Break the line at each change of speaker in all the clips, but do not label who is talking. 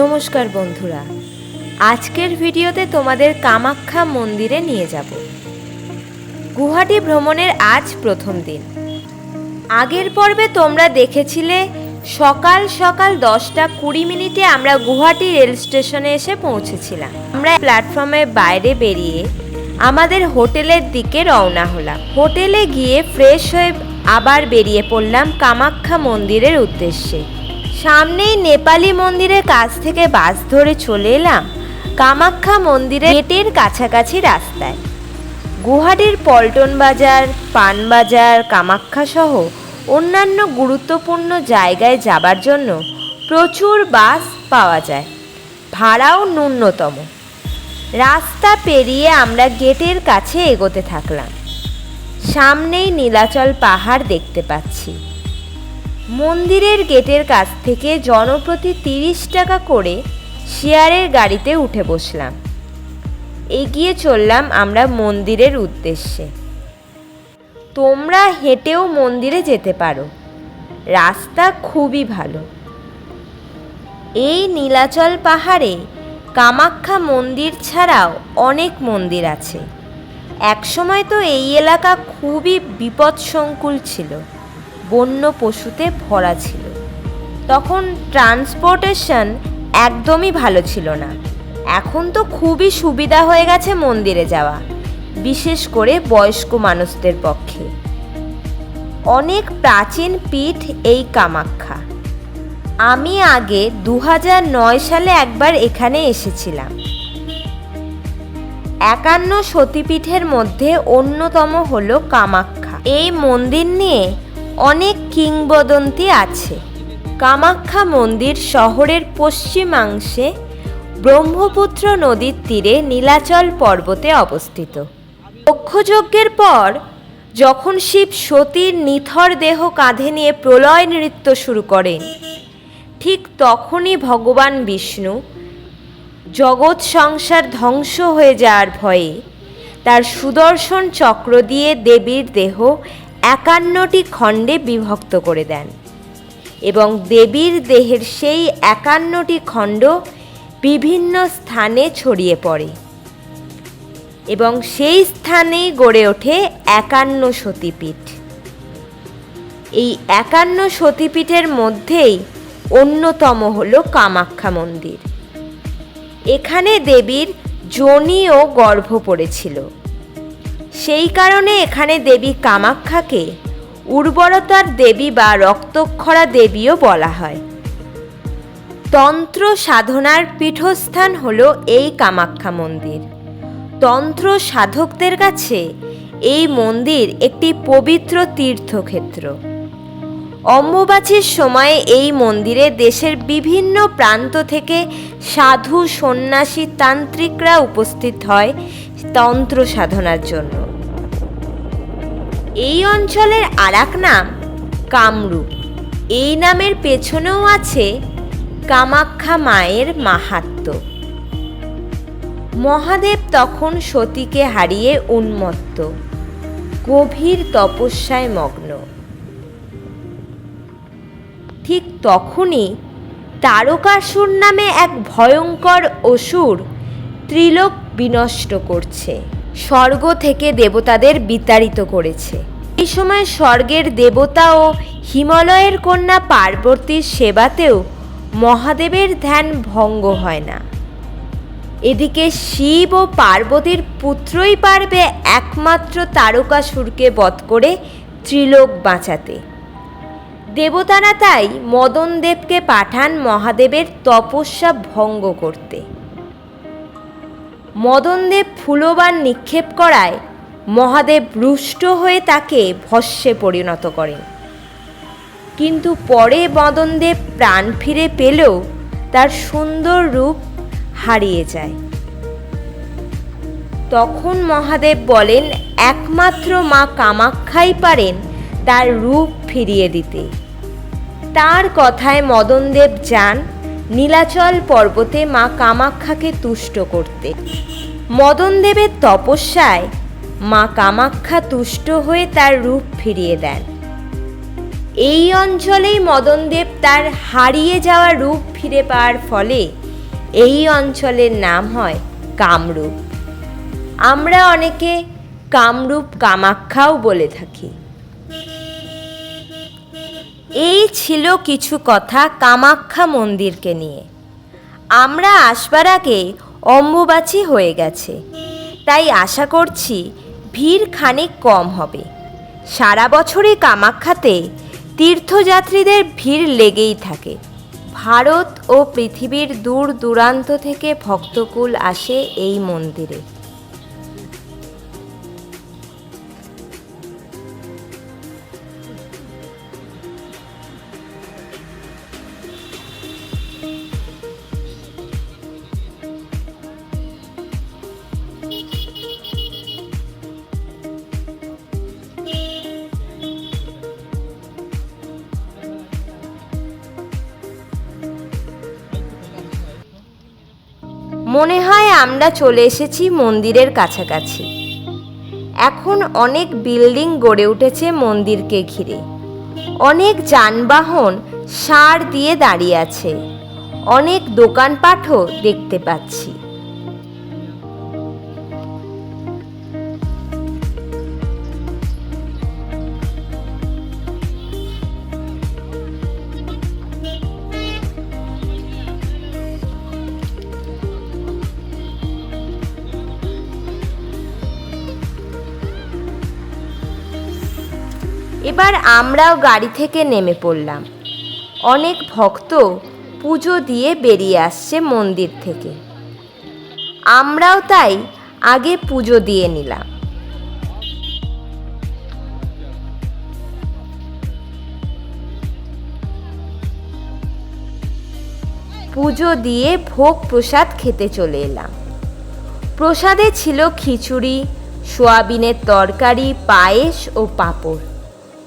নমস্কার বন্ধুরা। আজকের ভিডিওতে তোমাদের কামাখ্যা মন্দিরে নিয়ে যাব। গুয়াহাটি ভ্রমণের আজ প্রথম দিন। আগের পর্বে তোমরা দেখেছিলে, সকাল সকাল দশটা কুড়ি মিনিটে আমরা গুয়াহাটি রেল স্টেশনে এসে পৌঁছেছিলাম। আমরা প্ল্যাটফর্মের বাইরে বেরিয়ে আমাদের হোটেলের দিকে রওনা হলাম। হোটেলে গিয়ে ফ্রেশ হয়ে আবার বেরিয়ে পড়লাম কামাখ্যা মন্দিরের উদ্দেশ্যে। সামনেই নেপালি মন্দিরের কাছ থেকে বাস ধরে চলে এলাম কামাখ্যা মন্দিরের গেটের কাছাকাছি রাস্তায়। গুহাটির পল্টন বাজার পানবাজার কামাখ্যা সহ অন্যান্য গুরুত্বপূর্ণ জায়গায় যাবার জন্য প্রচুর বাস পাওয়া যায়। ভাড়াও ন্যূনতম। রাস্তা পেরিয়ে আমরা গেটের কাছে এগোতে থাকলাম। সামনেই নীলাচল পাহাড় দেখতে পাচ্ছি। মন্দিরের গেটের কাছ থেকে জনপ্রতি তিরিশ টাকা করে শেয়ারের গাড়িতে উঠে বসলাম। এগিয়ে চললাম আমরা মন্দিরের উদ্দেশ্যে। তোমরা হেঁটেও মন্দিরে যেতে পারো। রাস্তা খুবই ভালো। এই নীলাচল পাহাড়ে কামাখ্যা মন্দির ছাড়াও অনেক মন্দির আছে। একসময় তো এই এলাকা খুবই বিপদসংকুল ছিল। বন্য পশুতে ভরা ছিল। তখন ট্রান্সপোর্টেশন একদমই ভালো ছিল না। এখন তো খুবই সুবিধা হয়ে গেছে মন্দিরে যাওয়া, বিশেষ করে বয়স্ক মানুষদের পক্ষে। অনেক প্রাচীন পীঠ এই কামাখ্যা। আমি আগে দু হাজার নয় সালে একবার এখানে এসেছিলাম। একান্ন সতীপীঠের মধ্যে অন্যতম হল কামাখ্যা। এই মন্দির নিয়ে অনেক কিংবদন্তি আছে। কামাখ্যা মন্দির শহরের পশ্চিমাংশে ব্রহ্মপুত্র নদীর তীরে নীলাচল পর্বতে অবস্থিত। অক্ষযজ্ঞের পর, যখন শিব সতীর নিথর দেহ কাঁধে নিয়ে প্রলয় নৃত্য শুরু করেন, ঠিক তখনই ভগবান বিষ্ণু জগৎ সংসার ধ্বংস হয়ে যাওয়ার ভয়ে তার সুদর্শন চক্র দিয়ে দেবীর দেহ একান্নটি খণ্ডে বিভক্ত করে দেন এবং দেবীর দেহের সেই একান্নটি খণ্ড বিভিন্ন স্থানে ছড়িয়ে পড়ে এবং সেই স্থানেই গড়ে ওঠে একান্ন সতীপীঠ। এই একান্ন সতীপীঠের মধ্যেই অন্যতম হল কামাখ্যা মন্দির। এখানে দেবীর যোনি ও গর্ভ পড়েছিল। সেই কারণে এখানে দেবী কামাক্ষাকে উর্বরতার দেবী বা রক্তক্ষরা দেবীও বলা হয়। তন্ত্র সাধনার পীঠস্থান হল এই কামাখ্যা মন্দির। তন্ত্র সাধকদের কাছে এই মন্দির একটি পবিত্র তীর্থক্ষেত্র। অম্বুবাচীর সময়ে এই মন্দিরে দেশের বিভিন্ন প্রান্ত থেকে সাধু সন্ন্যাসী তান্ত্রিকরা উপস্থিত হয় তন্ত্র সাধনার জন্য। এই অঞ্চলের আর নাম কামরূপ। এই নামের পেছনেও আছে কামাখ্যা মায়ের মাহাত্ম্য মহাদেব তখন সতীকে হারিয়ে উন্মত্ত। গভীর তপস্যায় মগ্ন। ঠিক তখনই তারকাসুর নামে এক ভয়ঙ্কর অসুর ত্রিলোক বিনষ্ট করছে। স্বর্গ থেকে দেবতাদের বিতাড়িত করেছে। এই সময় স্বর্গের দেবতা ও হিমালয়ের কন্যা পার্বতীর সেবাতেও মহাদেবের ধ্যান ভঙ্গ হয় না। এদিকে শিব ও পার্বতীর পুত্রই পারবে একমাত্র তারকাসুরকে বধ করে ত্রিলোক বাঁচাতে। দেবতারা তাই মদনদেবকে পাঠান মহাদেবের তপস্যা ভঙ্গ করতে। মদনদেব ফুলবান নিক্ষেপ করায় মহাদেব রুষ্ট হয়ে তাকে ভস্যে পরিণত করেন। কিন্তু পরে মদনদেব প্রাণ ফিরে পেলেও তার সুন্দর রূপ হারিয়ে যায়। তখন মহাদেব বলেন, একমাত্র মা কামাখ্যাই পারেন তার রূপ ফিরিয়ে দিতে। তার কথায় মদনদেব যান নীলাচল পর্বতে মা কামাখ্যাকে তুষ্ট করতে। মদনদেবের তপস্যায় মা কামাখ্যা তুষ্ট হয়ে তার রূপ ফিরিয়ে দেন। এই অঞ্চলেই মদনদেব তার হারিয়ে যাওয়া রূপ ফিরে পাওয়ার ফলে এই অঞ্চলের নাম হয় কামরূপ। আমরা অনেকে কামরূপ কামাক্ষাও বলে থাকি। এই ছিল কিছু কথা কামাখ্যা মন্দিরকে নিয়ে। আমরা আসবার আগে অম্বুবাচী হয়ে গেছে। তাই আশা করছি ভিড় খানিক কম হবে। সারা বছরই কামাখ্যাতে তীর্থযাত্রীদের ভিড় লেগেই থাকে। ভারত ও পৃথিবীর দূর দূরান্ত থেকে ভক্তকুল আসে এই মন্দিরে। মনে হয় আমরা চলে এসেছি মন্দিরের কাছাকাছি। এখন অনেক বিল্ডিং গড়ে উঠেছে মন্দিরকে ঘিরে। অনেক যানবাহন সার দিয়ে দাঁড়িয়ে আছে। অনেক দোকানপাঠও দেখতে পাচ্ছি। এবার আমরাও গাড়ি থেকে নেমে পড়লাম। অনেক ভক্ত পুজো দিয়ে বেরিয়ে আসছে মন্দির থেকে। আমরাও তাই আগে পুজো দিয়ে নিলাম। পুজো দিয়ে ভোগ প্রসাদ খেতে চলে এলাম। প্রসাদে ছিল খিচুড়ি, সোয়াবিনের তরকারি, পায়েস ও পাঁপড়।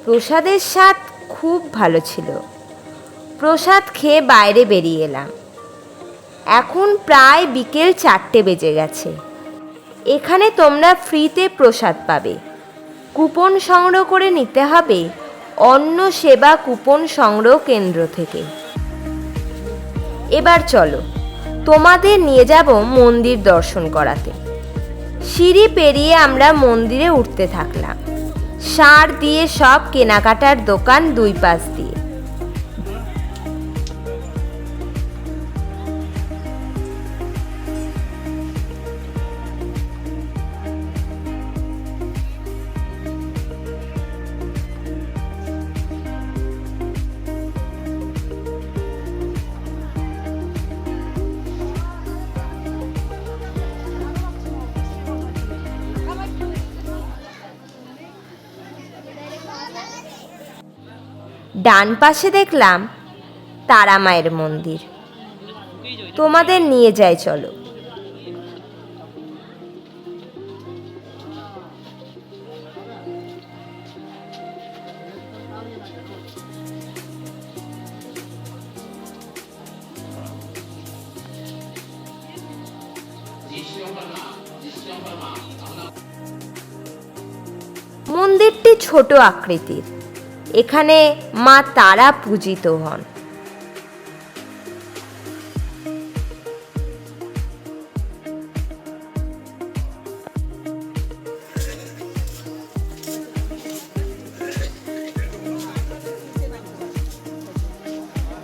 প্রসাদের স্বাদ খুব ভালো ছিল। প্রসাদ খেয়ে বাইরে বেরিয়ে এলাম। এখন প্রায় বিকেল চারটে বেজে গেছে। এখানে তোমরা ফ্রিতে প্রসাদ পাবে। কুপন সংগ্রহ করে নিতে হবে অন্ন সেবা কুপন সংগ্রহ কেন্দ্র থেকে। এবার চলো, তোমাদের নিয়ে যাব মন্দির দর্শন করাতে। সিঁড়ি পেরিয়ে আমরা মন্দিরে উঠতে থাকলাম। সার দিয়ে সব কেনাকাটার দোকান দুই পাশ দিয়ে। ডান পাশে দেখলাম তারা মায়ের মন্দির। তোমাদের নিয়ে যাই চলো। মন্দিরটি ছোট আকৃতির। এখানে মা তারা পূজিত হন।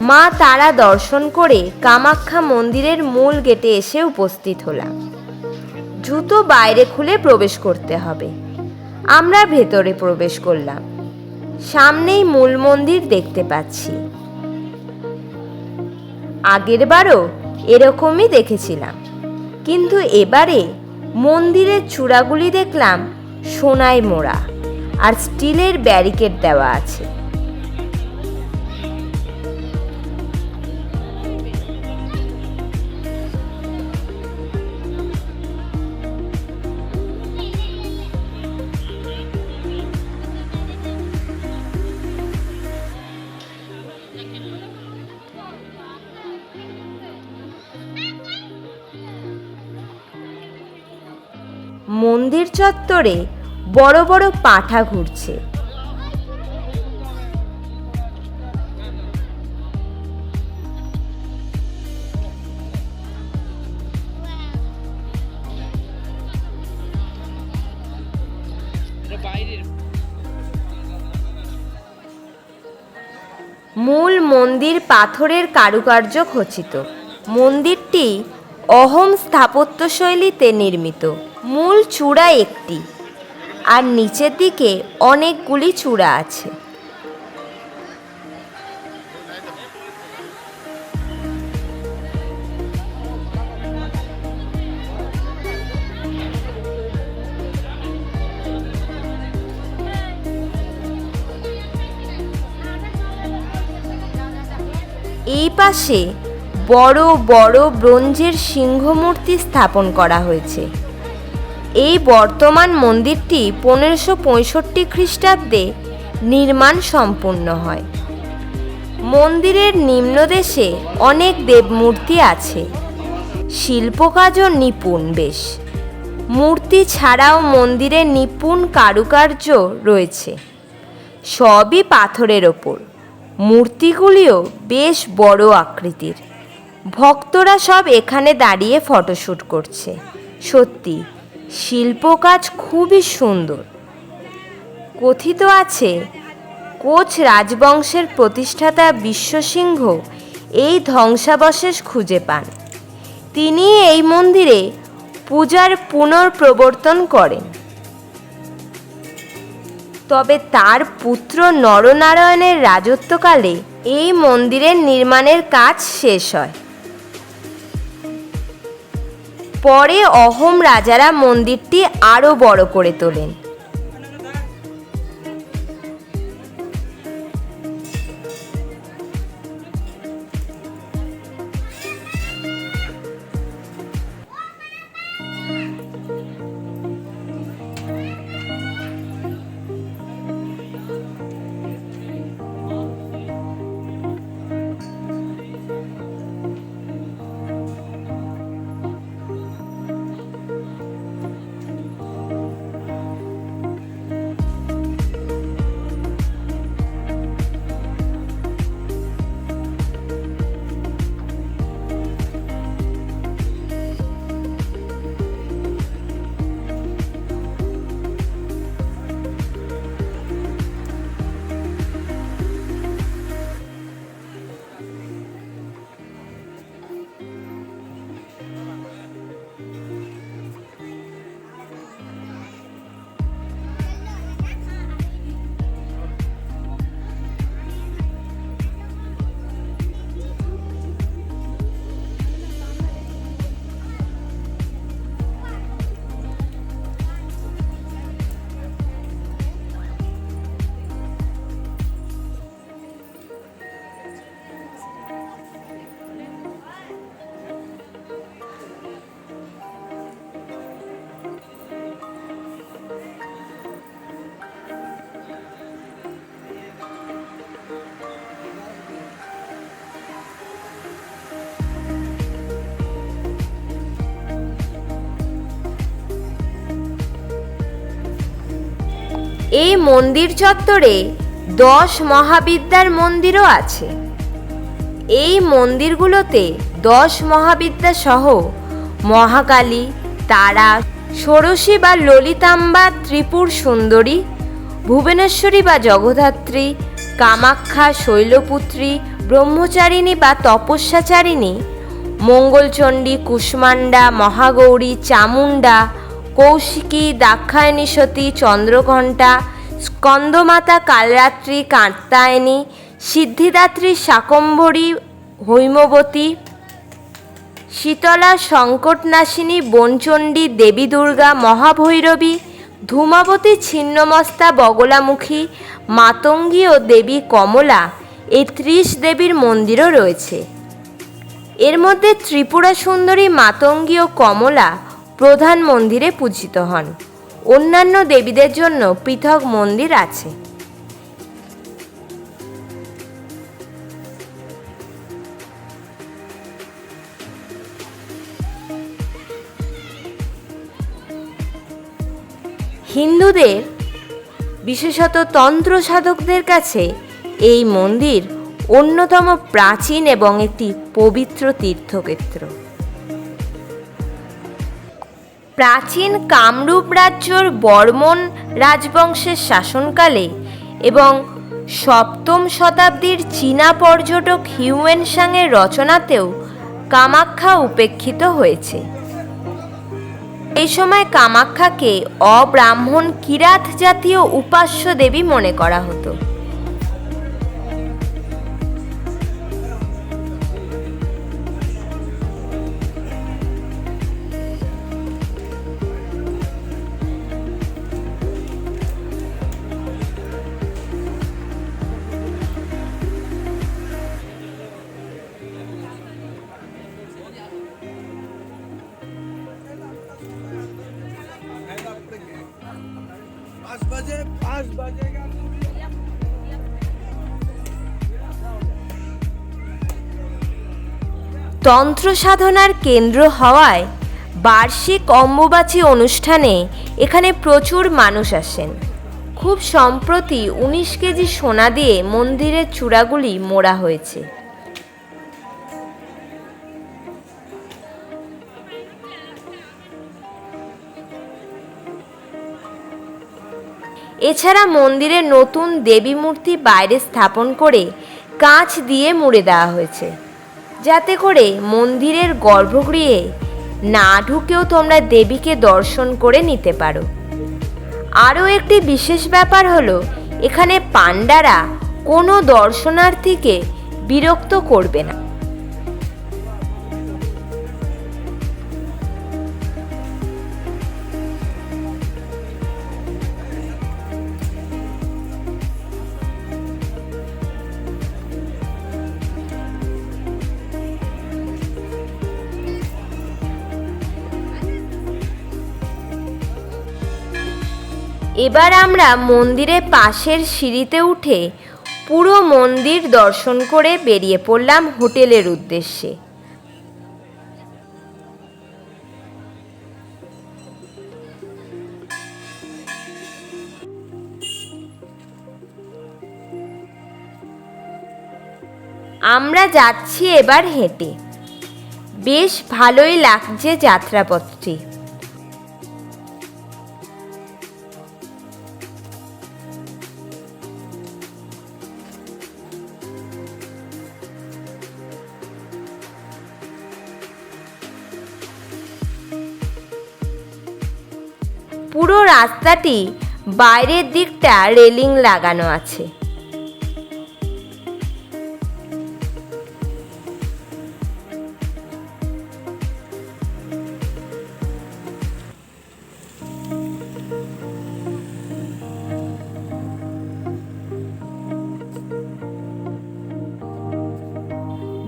মা তারা দর্শন করে কামাখ্যা মন্দিরের মূল গেটে এসে উপস্থিত হলাম। জুতো বাইরে খুলে প্রবেশ করতে হবে। আমরা ভেতরে প্রবেশ করলাম। সামনেই মূল মন্দির দেখতে পাচ্ছি। আগেরবারও এরকমই দেখেছিলাম। কিন্তু এবারে মন্দিরের চূড়াগুলি দেখলাম সোনায় মোড়া আর স্টিলের ব্যারিকেড দেওয়া আছে। চত্বরে বড় বড় পাঠা ঘুরছে। মূল মন্দির পাথরের কারুকার্য খচিত। মন্দিরটি অহোম স্থাপত্যশৈলীতে নির্মিত। মূল চূড়া একটি, আর নিচের দিকে অনেকগুলি চূড়া আছে। এই পাশে বড় বড় ব্রোঞ্জের সিংহমূর্তি স্থাপন করা হয়েছে। এই বর্তমান মন্দিরটি পনেরোশো পঁয়ষট্টি খ্রিস্টাব্দে নির্মাণ সম্পূর্ণ হয়। মন্দিরের নিম্নদেশে অনেক দেবমূর্তি আছে। শিল্পকাজও নিপুণ বেশ। মূর্তি ছাড়াও মন্দিরে নিপুণ কারুকার্য রয়েছে। সবই পাথরের ওপর। মূর্তিগুলিও বেশ বড় আকৃতির। ভক্তরা সব এখানে দাঁড়িয়ে ফটোশ্যুট করছে। সত্যি শিল্পকাজ খুবই সুন্দর। কথিত আছে, কোচ রাজবংশের প্রতিষ্ঠাতা বিশ্বসিংহ এই ধ্বংসাবশেষ খুঁজে পান। তিনি এই মন্দিরে পূজার পুনর্প্রবর্তন করেন। তবে তার পুত্র নরনারায়ণের রাজত্বকালে এই মন্দিরের নির্মাণের কাজ শেষ হয়। পরে অহোম রাজারা মন্দিরটি আরও বড় করে তোলেন। এই মন্দির চত্বরে দশ মহাবিদ্যার মন্দিরও আছে। এই মন্দিরগুলোতে দশ মহাবিদ্যা সহ মহাকালী, তারা, ষোড়শী বা ললিতাম্বা, ত্রিপুর সুন্দরী, ভুবনেশ্বরী বা জগদ্ধাত্রী, কামাখ্যা, শৈলপুত্রী, ব্রহ্মচারিণী বা তপস্যাচারিণী, মঙ্গলচণ্ডী, কুষ্মাণ্ডা, মহাগৌরী, চামুণ্ডা কৌশিকী দাক্ষায়ণী সতী চন্দ্রঘণ্টা, স্কন্দমাতা কালরাত্রি কাত্তায়নী সিদ্ধিদাত্রী, শাকম্ভরী, হৈমবতী, শীতলা, সংকটনাশিনী, বনচণ্ডী, দেবী দুর্গা, মহাভৈরবী, ধূমাবতী, ছিন্নমস্তা, বগলামুখী, মাতঙ্গী ও দেবী কমলা এই ত্রিশ দেবীর মন্দিরও রয়েছে। এর মধ্যে ত্রিপুরা সুন্দরী মাতঙ্গী ও কমলা প্রধান মন্দিরে পূজিত হন। অন্যান্য দেবীদের জন্য পৃথক মন্দির আছে। হিন্দুদের, বিশেষত তন্ত্র সাধকদের কাছে এই মন্দির অন্যতম প্রাচীন এবং একটি পবিত্র তীর্থক্ষেত্র। প্রাচীন কামরূপ রাজ্যর বর্মন রাজবংশের শাসনকালে এবং সপ্তম শতাব্দীর চীনা পর্যটক হিউয়েন সাংয়ের রচনাতেও কামাখ্যা উপেক্ষিত হয়েছে। এই সময় কামাখ্যাকে অব্রাহ্মণ কিরাত জাতীয় উপাস্য দেবী মনে করা হতো।
बजे पाँच बजेगा
তন্ত্র সাধনার কেন্দ্র হওয়ায় বার্ষিক অম্বুবাচী অনুষ্ঠানে এখানে প্রচুর মানুষ আসেন খুব সম্প্রতি উনিশ কেজি সোনা দিয়ে মন্দিরের চূড়াগুলি মোড়া হয়েছে এছাড়া মন্দিরের নতুন দেবী মূর্তি বাইরে স্থাপন করে কাঁচ দিয়ে মুড়ে দেওয়া হয়েছে। যাতে করে মন্দিরের গর্ভগৃহে না ঢুকেও তোমরা দেবীকে দর্শন করে নিতে পারো। আরও একটি বিশেষ ব্যাপার হলো, এখানে পাণ্ডারা কোনো দর্শনার্থীকে বিরক্ত করবে না। এবার আমরা মন্দিরের পাশের সিঁড়িতে উঠে পুরো মন্দির দর্শন করে বেরিয়ে পড়লাম হোটেলের উদ্দেশ্যে। আমরা যাচ্ছি এবার হেঁটে। বেশ ভালোই লাগছে যাত্রাপথটি। পুরো রাস্তাটি বাইরের দিকটা রেলিং লাগানো আছে।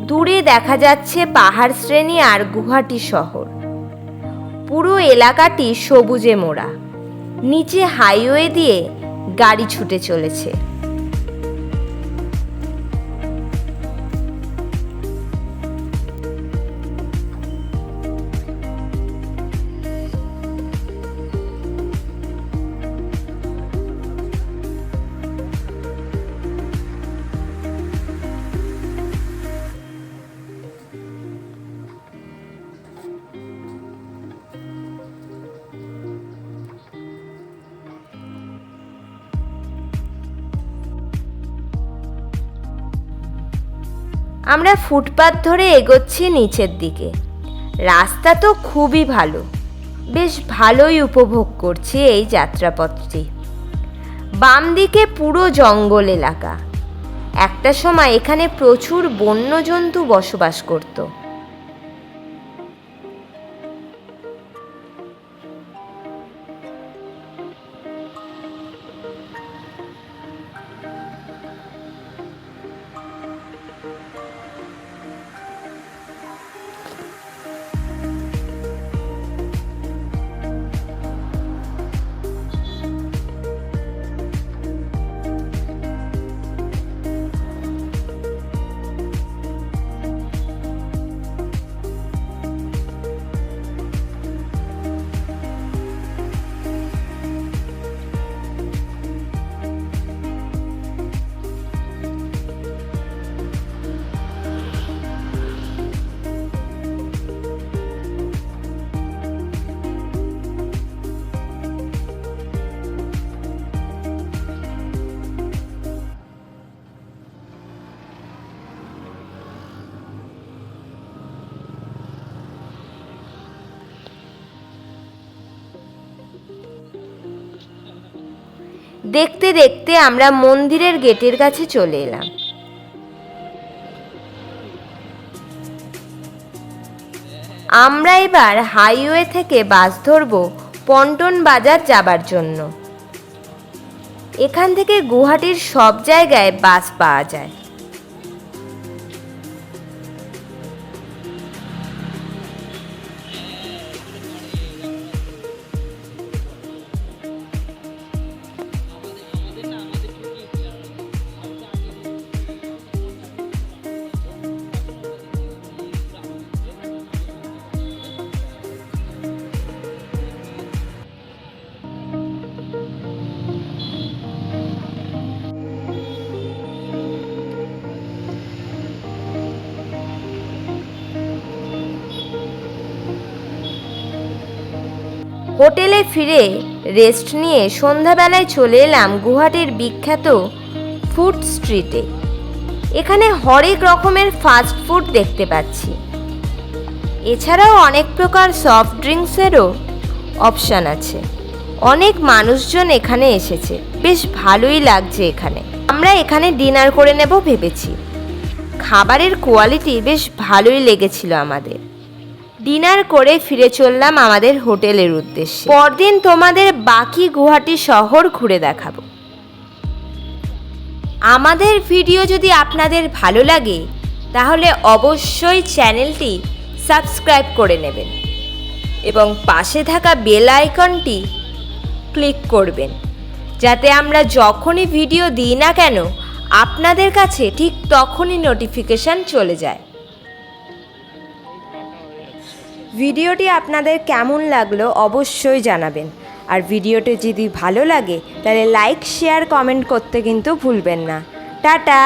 দূরে দেখা যাচ্ছে পাহাড় শ্রেণি আর গুহাটি শহর। এলাকাটি সবুজে মোড়া। নিচে হাইওয়ে দিয়ে গাড়ি ছুটে চলেছে। আমরা ফুটপাথ ধরে এগোচ্ছি নিচের দিকে। রাস্তা তো খুবই ভালো। বেশ ভালোই উপভোগ করছি এই যাত্রাপথটি। বাম দিকে পুরো জঙ্গল এলাকা। একটা সময় এখানে প্রচুর বন্য জন্তু বসবাস করতো। দেখতে দেখতে আমরা মন্দিরের গেটের কাছে চলে এলাম। আমরা এবার হাইওয়ে থেকে বাস ধরব পন্টন বাজার যাবার জন্য। এখান থেকে গুয়াহাটির সব জায়গায় বাস পাওয়া যায়। ফিরে রেস্ট নিয়ে সন্ধ্যাবেলায় চলে এলাম গুহাটির বিখ্যাত ফুড স্ট্রিটে। এখানে হরেক রকমের ফাস্ট ফুড দেখতে পাচ্ছি। এছাড়াও অনেক প্রকার সফট ড্রিঙ্কসেরও অপশান আছে। অনেক মানুষজন এখানে এসেছে। বেশ ভালোই লাগছে এখানে। আমরা এখানে ডিনার করে নেব ভেবেছি। খাবারের কোয়ালিটি বেশ ভালোই লেগেছিল আমাদের। ডিনার করে ফিরে চললাম আমাদের হোটেলের উদ্দেশ্যে। পরদিন তোমাদের বাকি গুয়াহাটি শহর ঘুরে দেখাবো। আমাদের ভিডিও যদি আপনাদের ভালো লাগে, তাহলে অবশ্যই চ্যানেলটি সাবস্ক্রাইব করে নেবেন এবং পাশে থাকা বেল আইকনটি ক্লিক করবেন, যাতে আমরা যখনই ভিডিও দিই না কেন, আপনাদের কাছে ঠিক তখনই নোটিফিকেশান চলে যায়। ভিডিওটি আপনাদের কেমন লাগল অবশ্যই জানাবেন। আর ভিডিওটি যদি ভালো লাগে, তাহলে লাইক শেয়ার কমেন্ট করতে কিন্তু ভুলবেন না। টাটা!